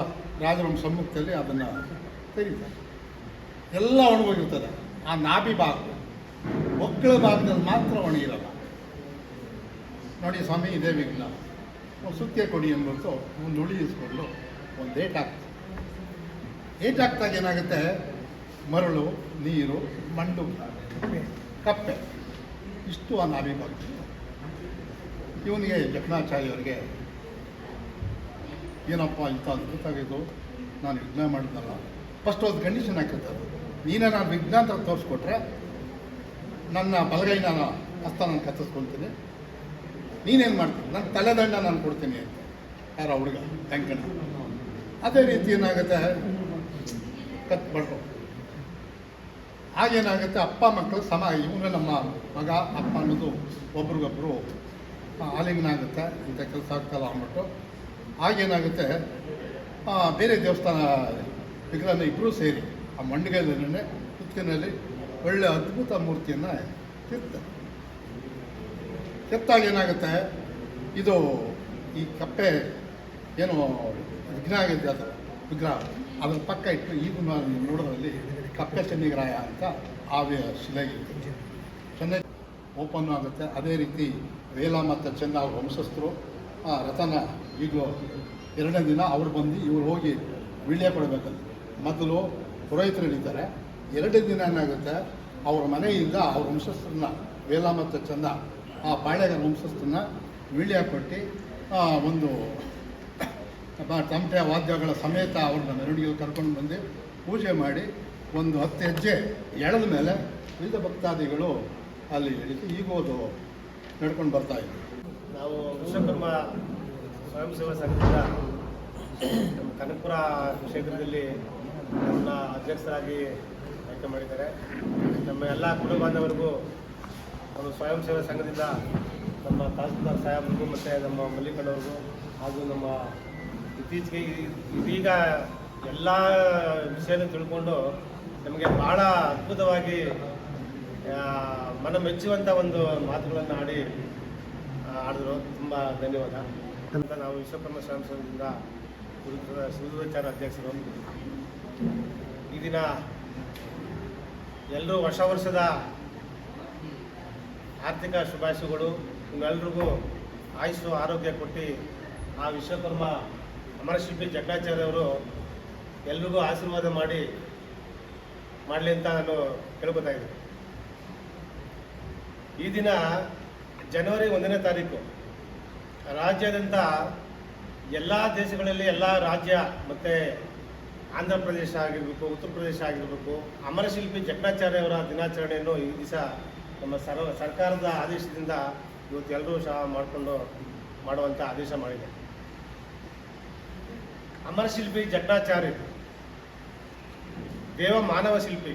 ರಾಜರ ಸಮ್ಮುಖದಲ್ಲಿ ಅದನ್ನು ತೆಗಿತಾರೆ. ಎಲ್ಲ ಒಣಗೋಗಿರ್ತದೆ. ಆ ನಾಭಿ ಭಾಗ. ಒಕ್ಕಳ ಭಾಗದಲ್ಲಿ ಮಾತ್ರ ಒಣಗಿರಲ್ಲ ನೋಡಿ ಸ್ವಾಮಿ, ಇದೇ ವಿಘ್ನ. ಸುತ್ತೆ ಕೊಡಿ ಅಂದ್ಬಿಟ್ಟು ಒಂದು ಉಳಿ ಇಸ್ಕೊಂಡು ಒಂದು ಏಟ್ ಆಗ್ತದೆ. ಏಟ್ ಹಾಕ್ದಾಗ ಏನಾಗುತ್ತೆ? ಮರಳು, ನೀರು, ಮಂಡು, ಕಪ್ಪೆ. ಇಷ್ಟು ಆ ನಾವೇ ಇವನಿಗೆ ಜಕಣಾಚಾರ್ಯವರಿಗೆ ಏನಪ್ಪ ಇಂಥ ಅದ್ಭುತವಾಗಿದ್ದು ನಾನು ವಿಘ್ನ ಮಾಡಿದ್ನಲ್ಲ. ಫಸ್ಟ್ ಒಂದು ಕಂಡೀಷನ್ ಹಾಕಿರ್ತಾರೆ. ನೀನೇ ನಾನು ವಿಘ್ನ ಅಂತ ತೋರಿಸ್ಕೊಟ್ರೆ ನನ್ನ ಬಲಗೈ ನಾನು ಹಸ್ತ ನಾನು ಕತ್ತಿಸ್ಕೊಳ್ತೀನಿ ನೀನೇನು ಮಾಡ್ತೀನಿ ನನ್ನ ತಲೆದಂಡ ನಾನು ಕೊಡ್ತೀನಿ ಅಂತ. ಯಾರ ಹುಡುಗ ಟೆಂಕಣ ಅದೇ ರೀತಿ ಏನಾಗುತ್ತೆ? ಕತ್ ಬಡ್ರು ಆಗೇನಾಗುತ್ತೆ ಅಪ್ಪ ಮಕ್ಕಳು ಸಮ, ಇವನು ನಮ್ಮ ಮಗ, ಅಪ್ಪ ಅನ್ನೋದು ಒಬ್ರಿಗೊಬ್ರು ಆಲಿಂಗನ ಆಗುತ್ತೆ ಇಂಥ ಕೆಲಸ ಆಗ್ತಲ್ಲ ಅಂದ್ಬಿಟ್ಟು. ಆಗೇನಾಗುತ್ತೆ ಬೇರೆ ದೇವಸ್ಥಾನ ವಿಗ್ರಹ ಇಬ್ಬರೂ ಸೇರಿ, ಆ ಮಂಡಿಗೆಯಲ್ಲಿ ಕುತ್ತಿನಲ್ಲಿ ಒಳ್ಳೆ ಅದ್ಭುತ ಮೂರ್ತಿಯನ್ನು ಕೆತ್ತ ಕೆತ್ತಾಗ ಏನಾಗುತ್ತೆ? ಇದು ಈ ಕಪ್ಪೆ ಏನು ವಿಘ್ನ ಆಗಿದೆ ಅದು, ವಿಗ್ರಹ. ಅದರ ಪಕ್ಕ ಇಟ್ಟು ಈಗೂ ನಾನು ನೋಡೋದ್ರಲ್ಲಿ ಕಪ್ಪೆ ಚೆನ್ನಿಗರಾಯ ಅಂತ ಆ ಶಿಲೆಗೆ ಚೆನ್ನೈ ಓಪನ್ ಆಗುತ್ತೆ. ಅದೇ ರೀತಿ ವೇಲ ಮತ್ತು ಚೆನ್ನ ಅವ್ರ ವಂಶಸ್ಥರು, ಆ ರಥನ ಈಗಲೂ ಎರಡನೇ ದಿನ ಅವ್ರು ಬಂದು ಇವ್ರು ಹೋಗಿ ವಿಳ್ಯ ಕೊಡಬೇಕಲ್ಲಿ ಮೊದಲು ಪುರೋಹಿತರು ಹಿಡಿತಾರೆ ಎರಡನೇ ದಿನ ಏನಾಗುತ್ತೆ? ಅವ್ರ ಮನೆಯಿಂದ ಅವ್ರ ವಂಶಸ್ಥರನ್ನ ವೇಲ ಮತ್ತು ಚಂದ, ಆ ಪಾಳ್ಯದ ವಂಶಸ್ಥರನ್ನ ವೀಳ್ಯ ಕೊಟ್ಟು ಒಂದು ತಮಟೆ ವಾದ್ಯಗಳ ಸಮೇತ ಅವ್ರನ್ನ ಮೆರವಣಿಗೆ ಕರ್ಕೊಂಡು ಬಂದು ಪೂಜೆ ಮಾಡಿ ಒಂದು ಹತ್ತು ಹೆಜ್ಜೆ ಎಳೆದ ಮೇಲೆ ವಿವಿಧ ಭಕ್ತಾದಿಗಳು ಅಲ್ಲಿ ಈಗೂ ಅದು ನಡ್ಕೊಂಡು ಬರ್ತಾ ಇದ್ರು. ನಾವು ವಿಶ್ವಕರ್ಮ ಸ್ವಯಂ ಸೇವಾ ಸಂಘದಿಂದ ನಮ್ಮ ಕನಕಪುರ ಕ್ಷೇತ್ರದಲ್ಲಿ ನನ್ನ ಅಧ್ಯಕ್ಷರಾಗಿ ಆಯ್ಕೆ ಮಾಡಿದ್ದಾರೆ. ನಮ್ಮ ಎಲ್ಲ ಕುಟುಂಬ ಬಾಂಧವರಿಗೂ ನಮ್ಮ ಸ್ವಯಂ ಸೇವಾ ಸಂಘದಿಂದ ನಮ್ಮ ತಹಸೀಲ್ದಾರ್ ಸಾಹೇಬ್ರಿಗೂ ಮತ್ತು ನಮ್ಮ ಮಲ್ಲಿಕಣ್ಣವ್ರಿಗೂ ಹಾಗೂ ನಮ್ಮ ಇತ್ತೀಚೆಗೆ ಇದೀಗ ಎಲ್ಲ ವಿಷಯನ ತಿಳ್ಕೊಂಡು ನಮಗೆ ಭಾಳ ಅದ್ಭುತವಾಗಿ ಮನ ಮೆಚ್ಚುವಂಥ ಒಂದು ಮಾತುಗಳನ್ನು ಆಡಿ ಆಡಿದ್ರು. ತುಂಬ ಧನ್ಯವಾದ. ಅಂತ ನಾವು ವಿಶ್ವಕರ್ಮ ಸ್ವಯಂ ಸಂಘದಿಂದ ಸುಧುರಾಚಾರ ಅಧ್ಯಕ್ಷರು. ಈ ದಿನ ಎಲ್ಲರೂ ಹೊಸ ವರ್ಷದ ಆರ್ಥಿಕ ಶುಭಾಶಯಗಳು. ನಿಮ್ಮೆಲ್ರಿಗೂ ಆಯುಸ್ಸು, ಆರೋಗ್ಯ ಕೊಟ್ಟು ಆ ವಿಶ್ವಕರ್ಮ ಅಮರಶಿಲ್ಪಿ ಜಗ್ಗಾಚಾರ್ಯವರು ಎಲ್ರಿಗೂ ಆಶೀರ್ವಾದ ಮಾಡಿ ಮಾಡಲಿ ಅಂತ ನಾನು ಕೇಳ್ಕೊತಾ ಇದ್ದೀನಿ. ಈ ದಿನ ಜನವರಿ ಒಂದನೇ ತಾರೀಕು ರಾಜ್ಯಾದ್ಯಂತ ಎಲ್ಲ ದೇಶಗಳಲ್ಲಿ ಎಲ್ಲ ರಾಜ್ಯ ಮತ್ತು ಆಂಧ್ರ ಪ್ರದೇಶ ಆಗಿರಬೇಕು, ಉತ್ತರ ಪ್ರದೇಶ ಆಗಿರಬೇಕು, ಅಮರಶಿಲ್ಪಿ ಜಕಣಾಚಾರ್ಯವರ ದಿನಾಚರಣೆಯನ್ನು ಈ ದಿವಸ ನಮ್ಮ ಸರ್ ಸರ್ಕಾರದ ಆದೇಶದಿಂದ ಇವತ್ತು ಎಲ್ಲರೂ ಸಹ ಮಾಡಿಕೊಂಡು ಮಾಡುವಂಥ ಆದೇಶ ಮಾಡಿದೆ. ಅಮರಶಿಲ್ಪಿ ಜಕಣಾಚಾರ್ಯ ದೇವ ಮಾನವ ಶಿಲ್ಪಿ.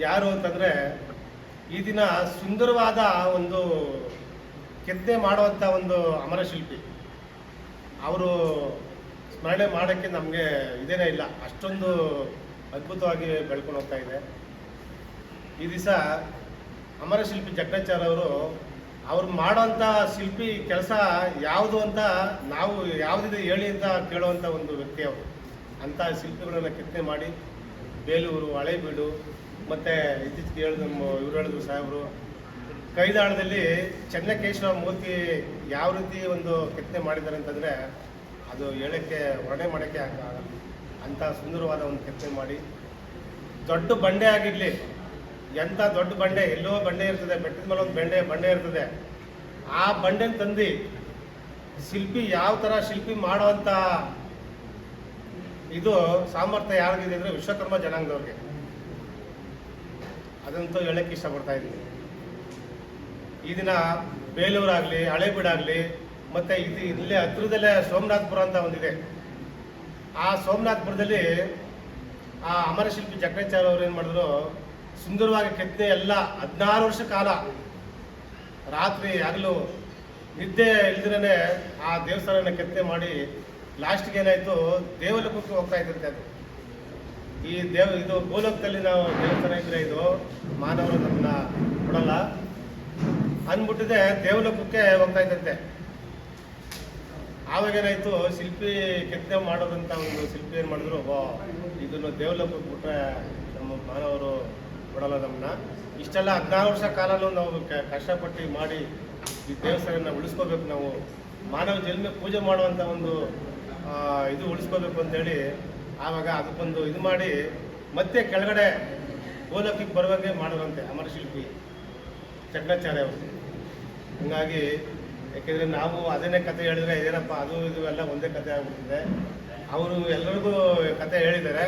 ಯಾರು ಅಂತಂದರೆ ಈ ದಿನ ಸುಂದರವಾದ ಒಂದು ಕೆತ್ತನೆ ಮಾಡುವಂಥ ಒಂದು ಅಮರಶಿಲ್ಪಿ. ಅವರು ಸ್ಮರಣೆ ಮಾಡೋಕ್ಕೆ ನಮಗೆ ಇದೇನೇ ಇಲ್ಲ. ಅಷ್ಟೊಂದು ಅದ್ಭುತವಾಗಿ ಬೆಳ್ಕೊಂಡು ಹೋಗ್ತಾ ಇದೆ. ಈ ದಿವಸ ಅಮರ ಶಿಲ್ಪಿ ಅವರು ಅವ್ರು ಮಾಡೋಂಥ ಶಿಲ್ಪಿ ಕೆಲಸ ಯಾವುದು ಅಂತ ನಾವು ಯಾವುದಿದೆ ಹೇಳಿ ಅಂತ ಕೇಳುವಂಥ ಒಂದು ವ್ಯಕ್ತಿ ಅವರು. ಅಂಥ ಶಿಲ್ಪಿಗಳನ್ನ ಕೆತ್ತನೆ ಮಾಡಿ ಬೇಲೂರು, ಹಳೇಬೀಡು, ಮತ್ತು ಇತ್ತೀಚೆಗೆ ಹೇಳಿದ ಇವ್ರು ಹೇಳಿದ್ರು ಸಾಹೇಬರು, ಕೈದಾಳದಲ್ಲಿ ಚೆನ್ನಕೇಶವ ಮೂರ್ತಿ ಯಾವ ರೀತಿ ಒಂದು ಕೆತ್ತನೆ ಮಾಡಿದ್ದಾರೆ ಅಂತಂದರೆ ಅದು ಹೇಳೋಕ್ಕೆ ವರ್ಣೆ ಮಾಡೋಕ್ಕೆ ಆಗಲ್ಲ ಅಂಥ ಸುಂದರವಾದ ಒಂದು ಕೆತ್ತನೆ ಮಾಡಿ. ದೊಡ್ಡ ಬಂಡೆ ಆಗಿರಲಿ ಎಂಥ ದೊಡ್ಡ ಬಂಡೆ, ಎಲ್ಲೋ ಬಂಡೆ ಇರ್ತದೆ, ಬೆಟ್ಟದ ಮೇಲೆ ಒಂದು ಬಂಡೆ ಬಂಡೆ ಇರ್ತದೆ. ಆ ಬಂಡೆನ ತಂದು ಶಿಲ್ಪಿ ಯಾವ ಥರ ಶಿಲ್ಪಿ ಮಾಡುವಂಥ ಇದು ಸಾಮರ್ಥ್ಯ ಯಾರಿಗಿದೆ ಅಂದರೆ ವಿಶ್ವಕರ್ಮ ಜನಾಂಗದವ್ರಿಗೆ. ಅದಂತೂ ಹೇಳಕ್ಕೆ ಇಷ್ಟಪಡ್ತಾ ಇದ್ದೀನಿ. ಈ ದಿನ ಬೇಲೂರಾಗಲಿ, ಹಳೇಬೀಡಾಗಲಿ ಮತ್ತು ಇದು ಇಲ್ಲೇ ಹತ್ರದಲ್ಲೇ ಸೋಮನಾಥಪುರ ಅಂತ ಒಂದಿದೆ. ಆ ಸೋಮನಾಥಪುರದಲ್ಲಿ ಆ ಅಮರಶಿಲ್ಪಿ ಜಕಣಾಚಾರ್ಯ ಅವರು ಏನು ಮಾಡಿದ್ರು? ಸುಂದರವಾಗಿ ಕೆತ್ತನೆ ಎಲ್ಲ ಹದಿನಾರು ವರ್ಷ ಕಾಲ ರಾತ್ರಿ ಹಗಲು ನಿದ್ದೆ ಇಲ್ದಿರೇ ಆ ದೇವಸ್ಥಾನನ ಕೆತ್ತನೆ ಮಾಡಿ ಲಾಸ್ಟ್ಗೆ ಏನಾಯಿತು? ದೇವಲೋಕಕ್ಕೆ ಹೋಗ್ತಾ ಇದ್ದಂತೆ ಅದು. ಈ ದೇವ, ಇದು ಗೋಲೋಕದಲ್ಲಿ ನಾವು ದೇವಸ್ಥಾನ ಇದ್ರೆ ಇದು ಮಾನವರು ನಮ್ಮನ್ನ ಕೊಡಲ್ಲ. ಅಂದ್ಬಿಟ್ಟಿದೆ ದೇವಲೋಕಕ್ಕೆ ಹೋಗ್ತಾ ಇದ್ದಂತೆ ಆವಾಗ ಏನಾಯ್ತು, ಶಿಲ್ಪಿ ಕೆತ್ತನೆ ಮಾಡೋದಂತ ಒಂದು ಶಿಲ್ಪಿ ಏನು ಮಾಡಿದ್ರು ಓ ಇದನ್ನು ದೇವಲೋಕಕ್ಕೆ ಬಿಟ್ರೆ ನಮ್ಮ ಮಾನವರು ಬಿಡಲ್ಲ ನಮ್ಮನ್ನ ಇಷ್ಟೆಲ್ಲ ಹದಿನಾರು ವರ್ಷ ಕಾಲಲ್ಲೂ ನಾವು ಕಷ್ಟಪಟ್ಟು ಮಾಡಿ ಈ ದೇವಸ್ಥಾನ ಉಳಿಸ್ಕೋಬೇಕು ನಾವು. ಮಾನವ ಜನ್ಮ ಪೂಜೆ ಮಾಡುವಂಥ ಒಂದು ಇದು ಉಳಿಸ್ಕೋಬೇಕು ಅಂತೇಳಿ ಆವಾಗ ಅದಕ್ಕೊಂದು ಇದು ಮಾಡಿ ಮತ್ತೆ ಕೆಳಗಡೆ ಗೋಲಕ್ಕಿಗೆ ಬರುವಂಗೆ ಮಾಡುವಂತೆ ಅಮರಶಿಲ್ಪಿ ಚಕ್ರಾಚಾರ್ಯ ಅವರು. ಹಂಗಾಗಿ ಯಾಕೆಂದರೆ ನಾವು ಅದನ್ನೇ ಕತೆ ಹೇಳಿದ್ರೆ ಏನಪ್ಪ, ಅದು ಇದು ಎಲ್ಲ ಒಂದೇ ಕತೆ ಆಗ್ಬಿಟ್ಟಿದೆ. ಅವರು ಎಲ್ಲರಿಗೂ ಕತೆ ಹೇಳಿದ್ದಾರೆ.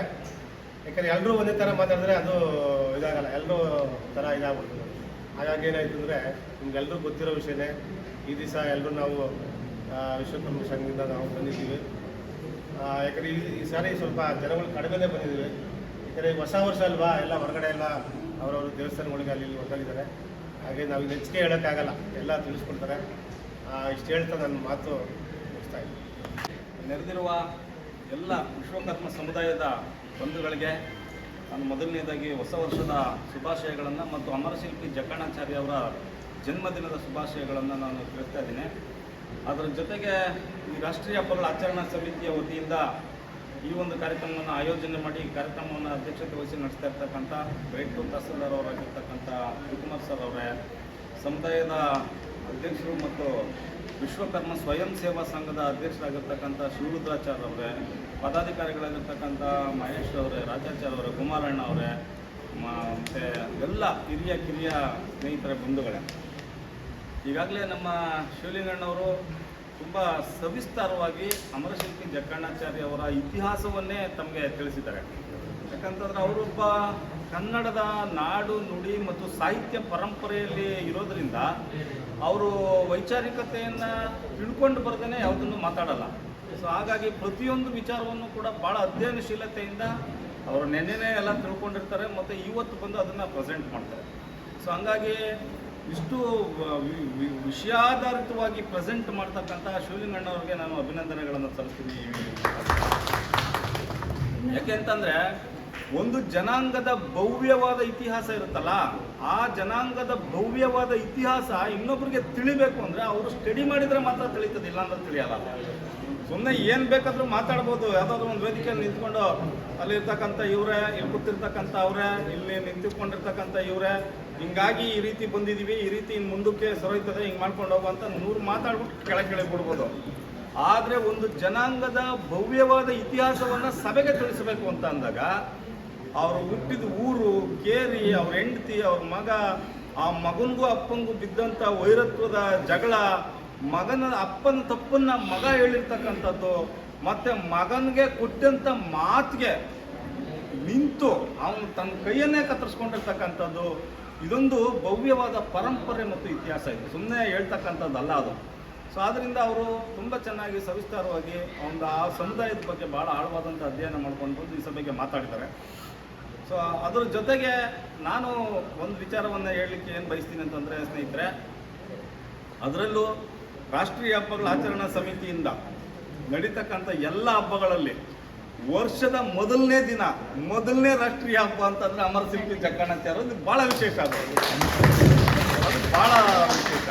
ಯಾಕಂದ್ರೆ ಎಲ್ಲರೂ ಒಂದೇ ಥರ ಮಾತಾಡಿದ್ರೆ ಅದು ಇದಾಗಲ್ಲ ಎಲ್ಲರೂ ಥರ ಇದಾಗ್ಬಿಡ್ತದೆ. ಹಾಗಾಗಿ ಏನಾಯ್ತು ಅಂದರೆ ನಿಮ್ಗೆಲ್ಲರೂ ಗೊತ್ತಿರೋ ವಿಷಯನೇ, ಈ ದಿವಸ ಎಲ್ಲರೂ ನಾವು ವಿಶ್ವಕರ್ಮ ಸಂಘದಿಂದ ನಾವು ಬಂದಿದ್ದೀವಿ. ಯಾಕಂದ್ರೆ ಈ ಸಾರಿ ಸ್ವಲ್ಪ ಜನಗಳು ಕಡಿಮೆನೇ ಬಂದಿದ್ದೀವಿ. ಯಾಕಂದರೆ ಹೊಸ ವರ್ಷ ಅಲ್ವಾ, ಎಲ್ಲ ಹೊರಗಡೆ ಎಲ್ಲ ಅವರವರು ದೇವಸ್ಥಾನಗಳಿಗೆ ಅಲ್ಲಿ ಹೊರಟಿದ್ದಾರೆ ಹಾಗೆ ನಾವು ಹೆಚ್ಚಿಗೆ ಹೇಳೋಕ್ಕಾಗಲ್ಲ, ಎಲ್ಲ ತಿಳಿಸ್ಕೊಡ್ತಾರೆ. ಇಷ್ಟು ಹೇಳ್ತಾ ನನ್ನ ಮಾತು ಮುಗಿಸ್ತಾ ಇದ್ದೀನಿ. ನೆರೆದಿರುವ ಎಲ್ಲ ವಿಶ್ವಕರ್ಮ ಸಮುದಾಯದ ಬಂಧುಗಳಿಗೆ ನಾನು ಮೊದಲನೇದಾಗಿ ಹೊಸ ವರ್ಷದ ಶುಭಾಶಯಗಳನ್ನು ಮತ್ತು ಅಮರಶಿಲ್ಪಿ ಜಕ್ಕಣಾಚಾರ್ಯ ಅವರ ಜನ್ಮದಿನದ ಶುಭಾಶಯಗಳನ್ನು ನಾನು ತಿಳಿಸ್ತಾ ಇದ್ದೀನಿ. ಅದರ ಜೊತೆಗೆ ಈ ರಾಷ್ಟ್ರೀಯ ಹಬ್ಬಗಳ ಆಚರಣಾ ಸಮಿತಿಯ ವತಿಯಿಂದ ಈ ಒಂದು ಕಾರ್ಯಕ್ರಮವನ್ನು ಆಯೋಜನೆ ಮಾಡಿ ಈ ಕಾರ್ಯಕ್ರಮವನ್ನು ಅಧ್ಯಕ್ಷತೆ ವಹಿಸಿ ನಡೆಸ್ತಾ ಇರ್ತಕ್ಕಂಥ ಗ್ರೇಟ್ ತಹಸೀಲ್ದಾರ್ ಅವರಾಗಿರ್ತಕ್ಕಂಥ ಶಿವಕುಮಾರ್ ಸರ್ ಅವರೇ, ಸಮುದಾಯದ ಅಧ್ಯಕ್ಷರು ಮತ್ತು ವಿಶ್ವಕರ್ಮ ಸ್ವಯಂ ಸೇವಾ ಸಂಘದ ಅಧ್ಯಕ್ಷರಾಗಿರ್ತಕ್ಕಂಥ ಶಿವರುದ್ರಾಚಾರ್ಯ ಅವರೇ, ಪದಾಧಿಕಾರಿಗಳಾಗಿರ್ತಕ್ಕಂಥ ಮಹೇಶ್ ಅವರೇ ರಾಜಾಚಾರ್ಯ ಅವರೇ, ಕುಮಾರಣ್ಣ ಅವರೇ ಮತ್ತು ಎಲ್ಲ ಹಿರಿಯ ಕಿರಿಯ ಸ್ನೇಹಿತರ ಬಂಧುಗಳೇ. ಈಗಾಗಲೇ ನಮ್ಮ ಶಿವಲಿಂಗಣ್ಣವರು ತುಂಬ ಸವಿಸ್ತಾರವಾಗಿ ಅಮರಶಿಲ್ಪಿ ಜಕ್ಕಣ್ಣಾಚಾರ್ಯ ಅವರ ಇತಿಹಾಸವನ್ನೇ ತಮಗೆ ತಿಳಿಸಿದ್ದಾರೆ. ಯಾಕಂತಂದ್ರೆ ಅವರೊಬ್ಬ ಕನ್ನಡದ ನಾಡು, ನುಡಿ ಮತ್ತು ಸಾಹಿತ್ಯ ಪರಂಪರೆಯಲ್ಲಿ ಇರೋದ್ರಿಂದ ಅವರು ವೈಚಾರಿಕತೆಯನ್ನು ತಿಳ್ಕೊಂಡು ಬರ್ದೇ ಯಾವುದನ್ನು ಮಾತಾಡಲ್ಲ. ಸೊ ಹಾಗಾಗಿ ಪ್ರತಿಯೊಂದು ವಿಚಾರವನ್ನು ಕೂಡ ಭಾಳ ಅಧ್ಯಯನಶೀಲತೆಯಿಂದ ಅವರು ನೆನ್ನೆನೇ ಎಲ್ಲ ತಿಳ್ಕೊಂಡಿರ್ತಾರೆ ಮತ್ತು ಇವತ್ತು ಬಂದು ಅದನ್ನು ಪ್ರೆಸೆಂಟ್ ಮಾಡ್ತಾರೆ. ಸೊ ಹಂಗಾಗಿ ಇಷ್ಟು ವಿಷಯಾಧಾರಿತವಾಗಿ ಪ್ರೆಸೆಂಟ್ ಮಾಡ್ತಕ್ಕಂಥ ಶಿವಲಿಂಗಣ್ಣವ್ರಿಗೆ ನಾನು ಅಭಿನಂದನೆಗಳನ್ನು ಸಲ್ಲಿಸ್ತೀನಿ. ಯಾಕೆಂತಂದ್ರೆ ಒಂದು ಜನಾಂಗದ ಭವ್ಯವಾದ ಇತಿಹಾಸ ಇರುತ್ತಲ್ಲ, ಆ ಜನಾಂಗದ ಭವ್ಯವಾದ ಇತಿಹಾಸ ಇನ್ನೊಬ್ಬರಿಗೆ ತಿಳಿಬೇಕು ಅಂದ್ರೆ ಅವರು ಸ್ಟಡಿ ಮಾಡಿದ್ರೆ ಮಾತ್ರ ತಿಳಿತದೆ ಇಲ್ಲ ಅಂದ್ರೆ ತಿಳಿಯಲ್ಲ. ಸುಮ್ಮನೆ ಏನು ಬೇಕಾದರೂ ಮಾತಾಡ್ಬೋದು. ಯಾವುದಾದ್ರೂ ಒಂದು ವೇದಿಕೆಯಲ್ಲಿ ನಿಂತ್ಕೊಂಡು ಅಲ್ಲಿರ್ತಕ್ಕಂಥ ಇವರೇ ಇಲ್ಲಿ ಕೂತಿರ್ತಕ್ಕಂಥ ಅವರೇ, ಇಲ್ಲಿ ನಿಂತುಕೊಂಡಿರ್ತಕ್ಕಂಥ ಇವರೇ, ಹಿಂಗಾಗಿ ಈ ರೀತಿ ಬಂದಿದ್ದೀವಿ ಈ ರೀತಿ ಇನ್ನು ಮುಂದಕ್ಕೆ ಸರೋಯ್ತದೆ, ಹಿಂಗೆ ಮಾಡ್ಕೊಂಡು ಹೋಗುವಂತ ನೂರು ಮಾತಾಡ್ಬಿಟ್ಟು ಕೆಳಗೆ ಬಿಡ್ಬೋದು ಆದರೆ ಒಂದು ಜನಾಂಗದ ಭವ್ಯವಾದ ಇತಿಹಾಸವನ್ನು ಸಭೆಗೆ ತಿಳಿಸಬೇಕು ಅಂತ ಅಂದಾಗ ಅವರು ಹುಟ್ಟಿದ ಊರು, ಕೇರಿ, ಅವ್ರ ಹೆಂಡತಿ, ಅವ್ರ ಮಗ, ಆ ಮಗನಿಗೂ ಅಪ್ಪನಿಗೂ ಬಿದ್ದಂಥ ವೈರತ್ವದ ಜಗಳ, ಮಗನ ಅಪ್ಪನ ತಪ್ಪನ್ನ ಮಗ ಹೇಳಿರ್ತಕ್ಕಂಥದ್ದು, ಮತ್ತೆ ಮಗನಿಗೆ ಕೊಟ್ಟಂಥ ಮಾತಿಗೆ ನಿಂತು ಅವನು ತನ್ನ ಕೈಯನ್ನೇ ಕತ್ತರಿಸ್ಕೊಂಡಿರ್ತಕ್ಕಂಥದ್ದು, ಇದೊಂದು ಭವ್ಯವಾದ ಪರಂಪರೆ ಮತ್ತು ಇತಿಹಾಸ ಇದೆ. ಸುಮ್ಮನೆ ಹೇಳ್ತಕ್ಕಂಥದ್ದಲ್ಲ ಅದು. ಸೊ ಆದ್ದರಿಂದ ಅವರು ತುಂಬ ಚೆನ್ನಾಗಿ ಸವಿಸ್ತಾರವಾಗಿ ಒಂದು ಆ ಸಮುದಾಯದ ಬಗ್ಗೆ ಭಾಳ ಆಳವಾದಂಥ ಅಧ್ಯಯನ ಮಾಡ್ಕೊಂಡು ಈ ಸಭೆಗೆ ಮಾತಾಡಿದ್ದಾರೆ. ಸೊ ಅದರ ಜೊತೆಗೆ ನಾನು ಒಂದು ವಿಚಾರವನ್ನು ಹೇಳಲಿಕ್ಕೆ ಏನು ಬಯಸ್ತೀನಿ ಅಂತಂದರೆ, ಸ್ನೇಹಿತರೆ, ಅದರಲ್ಲೂ ರಾಷ್ಟ್ರೀಯ ಹಬ್ಬಗಳ ಆಚರಣಾ ಸಮಿತಿಯಿಂದ ನಡೀತಕ್ಕಂಥ ಎಲ್ಲ ಹಬ್ಬಗಳಲ್ಲಿ ವರ್ಷದ ಮೊದಲನೇ ದಿನ, ಮೊದಲನೇ ರಾಷ್ಟ್ರೀಯ ಹಬ್ಬ ಅಂತಂದ್ರೆ ಅಮರಶಿಲ್ಪಿ ಅಂತ ಅದು ಭಾಳ ವಿಶೇಷ ಅದು. ಅದು ಭಾಳ ವಿಶೇಷ.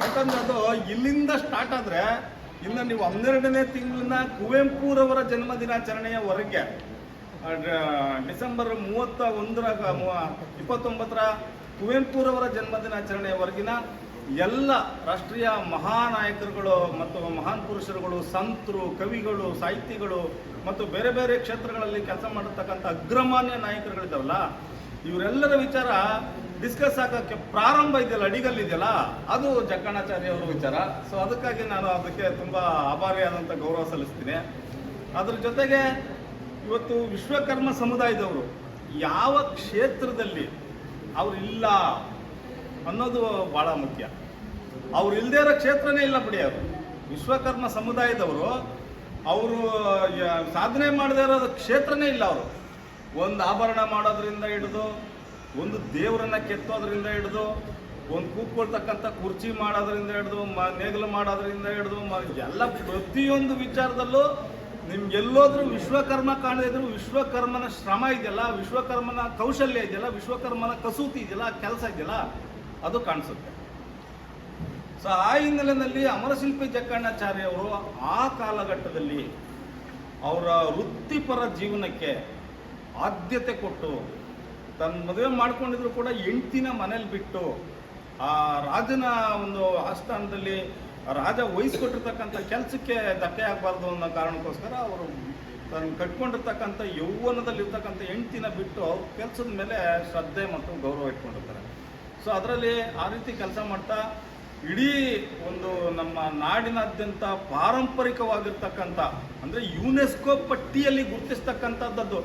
ಯಾಕಂದ್ರೆ ಅದು ಇಲ್ಲಿಂದ ಸ್ಟಾರ್ಟ್ ಆದರೆ ಇನ್ನು ನೀವು ಹನ್ನೆರಡನೇ ತಿಂಗಳಿನ ಕುವೆಂಪುರವರ ಜನ್ಮ ದಿನಾಚರಣೆಯವರೆಗೆ ಡಿಸೆಂಬರ್ ಮೂವತ್ತ ಒಂದರ ಇಪ್ಪತ್ತೊಂಬತ್ತರ ಕುವೆಂಪುರವರ ಜನ್ಮದಿನಾಚರಣೆಯವರೆಗಿನ ಎಲ್ಲ ರಾಷ್ಟ್ರೀಯ ಮಹಾನಾಯಕರುಗಳು ಮತ್ತು ಮಹಾನ್ ಪುರುಷರುಗಳು, ಸಂತರು, ಕವಿಗಳು, ಸಾಹಿತಿಗಳು ಮತ್ತು ಬೇರೆ ಬೇರೆ ಕ್ಷೇತ್ರಗಳಲ್ಲಿ ಕೆಲಸ ಮಾಡಿರ್ತಕ್ಕಂಥ ಅಗ್ರಮಾನ್ಯ ನಾಯಕರುಗಳಿದ್ದಾವಲ್ಲ, ಇವರೆಲ್ಲರ ವಿಚಾರ ಡಿಸ್ಕಸ್ ಆಗೋಕ್ಕೆ ಪ್ರಾರಂಭ ಇದೆಯಲ್ಲ ಅಡಿಗಲ್ಲಿದೆಯಲ್ಲ ಅದು ಜಕ್ಕಣಾಚಾರ್ಯ ಅವರ ವಿಚಾರ. ಸೊ ಅದಕ್ಕಾಗಿ ನಾನು ಅದಕ್ಕೆ ತುಂಬ ಆಭಾರಿಯಾದಂಥ ಗೌರವ ಸಲ್ಲಿಸ್ತೀನಿ. ಅದ್ರ ಜೊತೆಗೆ ಇವತ್ತು ವಿಶ್ವಕರ್ಮ ಸಮುದಾಯದವರು ಯಾವ ಕ್ಷೇತ್ರದಲ್ಲಿ ಅವ್ರು ಇಲ್ಲ ಅನ್ನೋದು ಭಾಳ ಮುಖ್ಯ. ಅವ್ರು ಇಲ್ಲದೇ ಇರೋ ಕ್ಷೇತ್ರನೇ ಇಲ್ಲ ಬಿಡಿ ಅವರು ವಿಶ್ವಕರ್ಮ ಸಮುದಾಯದವರು ಅವರು ಸಾಧನೆ ಮಾಡದೇ ಇರೋ ಕ್ಷೇತ್ರನೇ ಇಲ್ಲ ಅವರು. ಒಂದು ಆಭರಣ ಮಾಡೋದ್ರಿಂದ ಹಿಡಿದು, ಒಂದು ದೇವರನ್ನ ಕೆತ್ತೋದ್ರಿಂದ ಹಿಡಿದು, ಒಂದು ಕೂತ್ಕೊಳ್ತಕ್ಕಂಥ ಕುರ್ಚಿ ಮಾಡೋದ್ರಿಂದ ಹಿಡಿದು, ಮ, ನೇಗಲು ಮಾಡೋದ್ರಿಂದ ಹಿಡಿದು ಎಲ್ಲ ಪ್ರತಿಯೊಂದು ವಿಚಾರದಲ್ಲೂ ನಿಮ್ಗೆ ವಿಶ್ವಕರ್ಮ ವಿಶ್ವಕರ್ಮ ಕಾಣದಿದ್ರು ವಿಶ್ವಕರ್ಮನ ಶ್ರಮ ಇದೆಯಲ್ಲ, ವಿಶ್ವಕರ್ಮನ ಕೌಶಲ್ಯ ಇದೆಯಲ್ಲ, ವಿಶ್ವಕರ್ಮನ ಕಸೂತಿ ಇದೆಯಲ್ಲ, ಕೆಲಸ ಇದೆಯಲ್ಲ, ಅದು ಕಾಣಿಸುತ್ತೆ. ಸೊ ಆ ಹಿನ್ನೆಲೆಯಲ್ಲಿ ಅಮರಶಿಲ್ಪಿ ಜಕ್ಕಣ್ಣಾಚಾರ್ಯ ಅವರು ಆ ಕಾಲಘಟ್ಟದಲ್ಲಿ ಅವರ ವೃತ್ತಿಪರ ಜೀವನಕ್ಕೆ ಆದ್ಯತೆ ಕೊಟ್ಟು, ತನ್ನ ಮದುವೆ ಮಾಡ್ಕೊಂಡಿದ್ರು ಕೂಡ ಹೆಂಡ್ತಿನ ಮನೇಲಿ ಬಿಟ್ಟು, ಆ ರಾಜನ ಒಂದು ಆಸ್ಥಾನದಲ್ಲಿ ರಾಜ ವಹಿಸ್ಕೊಟ್ಟಿರ್ತಕ್ಕಂಥ ಕೆಲಸಕ್ಕೆ ಧಕ್ಕೆ ಆಗಬಾರ್ದು ಅನ್ನೋ ಕಾರಣಕ್ಕೋಸ್ಕರ ಅವರು ತನ್ನ ಕಟ್ಕೊಂಡಿರ್ತಕ್ಕಂಥ ಯೌವನದಲ್ಲಿರ್ತಕ್ಕಂಥ ಹೆಂಡ್ತಿನ ಬಿಟ್ಟು ಕೆಲಸದ ಮೇಲೆ ಶ್ರದ್ಧೆ ಮತ್ತು ಗೌರವ ಇಟ್ಕೊಂಡಿರ್ತಾರೆ. ಸೊ ಅದರಲ್ಲಿ ಆ ರೀತಿ ಕೆಲಸ ಮಾಡ್ತಾ ಇಡೀ ಒಂದು ನಮ್ಮ ನಾಡಿನಾದ್ಯಂತ ಪಾರಂಪರಿಕವಾಗಿರ್ತಕ್ಕಂಥ, ಅಂದರೆ ಯುನೆಸ್ಕೋ ಪಟ್ಟಿಯಲ್ಲಿ ಗುರುತಿಸ್ತಕ್ಕಂಥದ್ದು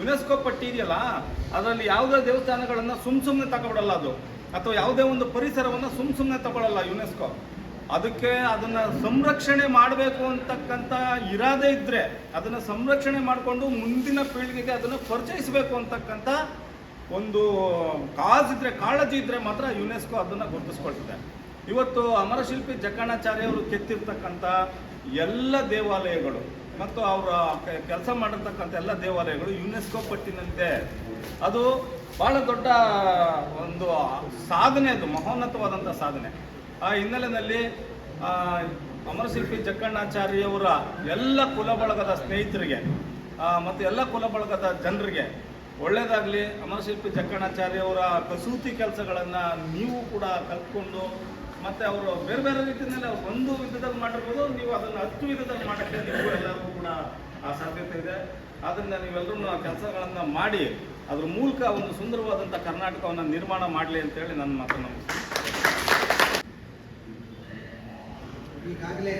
ಯುನೆಸ್ಕೋ ಪಟ್ಟಿ ಇದೆಯಲ್ಲ, ಅದರಲ್ಲಿ ಯಾವುದೇ ದೇವಸ್ಥಾನಗಳನ್ನು ಸುಮ್ಮ ಸುಮ್ಮನೆ ತಗೊಬಿಡಲ್ಲ ಅದು. ಅಥವಾ ಯಾವುದೇ ಒಂದು ಪರಿಸರವನ್ನು ಸುಮ್ಮ ಸುಮ್ಮನೆ ತಗೊಳ್ಳಲ್ಲ ಯುನೆಸ್ಕೋ. ಅದಕ್ಕೆ ಅದನ್ನ ಸಂರಕ್ಷಣೆ ಮಾಡಬೇಕು ಅಂತಕ್ಕಂಥ ಇರಾದೆ ಇದ್ರೆ ಅದನ್ನ ಸಂರಕ್ಷಣೆ ಮಾಡಿಕೊಂಡು ಮುಂದಿನ ಪೀಳಿಗೆಗೆ ಅದನ್ನು ಪರಿಚಯಿಸಬೇಕು ಅಂತಕ್ಕಂಥ ಒಂದು ಕಾಜಿದ್ರೆ ಕಾಳಜಿ ಇದ್ರೆ ಮಾತ್ರ ಯುನೆಸ್ಕೋ ಅದನ್ನು ಗುರುತಿಸ್ಕೊಳ್ತಿದೆ. ಇವತ್ತು ಅಮರಶಿಲ್ಪಿ ಅವರು ಕೆತ್ತಿರ್ತಕ್ಕಂಥ ಎಲ್ಲ ದೇವಾಲಯಗಳು ಮತ್ತು ಅವರ ಕೆಲಸ ಮಾಡಿರ್ತಕ್ಕಂಥ ಎಲ್ಲ ದೇವಾಲಯಗಳು ಯುನೆಸ್ಕೋ ಪಟ್ಟಿನಂತೆ ಅದು ಬಹಳ ದೊಡ್ಡ ಒಂದು ಸಾಧನೆ ಅದು, ಮಹೋನ್ನತವಾದಂಥ ಸಾಧನೆ. ಆ ಹಿನ್ನೆಲೆಯಲ್ಲಿ ಅಮರಶಿಲ್ಪಿ ಜಕ್ಕಣ್ಣಾಚಾರ್ಯವರ ಎಲ್ಲ ಕುಲ ಬಳಗದ ಸ್ನೇಹಿತರಿಗೆ ಮತ್ತು ಎಲ್ಲ ಕುಲ ಬಳಗದ ಜನರಿಗೆ ಒಳ್ಳೆಯದಾಗಲಿ, ಅಮರಶಿಲ್ಪಿ ಜಕ್ಕಣ್ಣಾಚಾರ್ಯವರ ಕಸೂತಿ ಕೆಲಸಗಳನ್ನು ನೀವು ಕೂಡ ಕಲ್ತ್ಕೊಂಡು, ಮತ್ತು ಅವರು ಬೇರೆ ಬೇರೆ ರೀತಿಯಲ್ಲಿ ಒಂದು ವಿಧದಲ್ಲಿ ಮಾಡಿರ್ಬೋದು, ನೀವು ಅದನ್ನು ಹತ್ತು ವಿಧದಲ್ಲಿ ಮಾಡೋಕ್ಕೆ ನೀವು ಎಲ್ಲರಿಗೂ ಕೂಡ ಆ ಸಾಧ್ಯತೆ ಇದೆ. ಆದ್ದರಿಂದ ನೀವೆಲ್ಲರೂ ಆ ಕೆಲಸಗಳನ್ನು ಮಾಡಿ, ಅದ್ರ ಮೂಲಕ ಒಂದು ಸುಂದರವಾದಂಥ ಕರ್ನಾಟಕವನ್ನು ನಿರ್ಮಾಣ ಮಾಡಲಿ ಅಂತೇಳಿ ನನ್ನ ಮಾತನ್ನು ಈಗಾಗಲೇ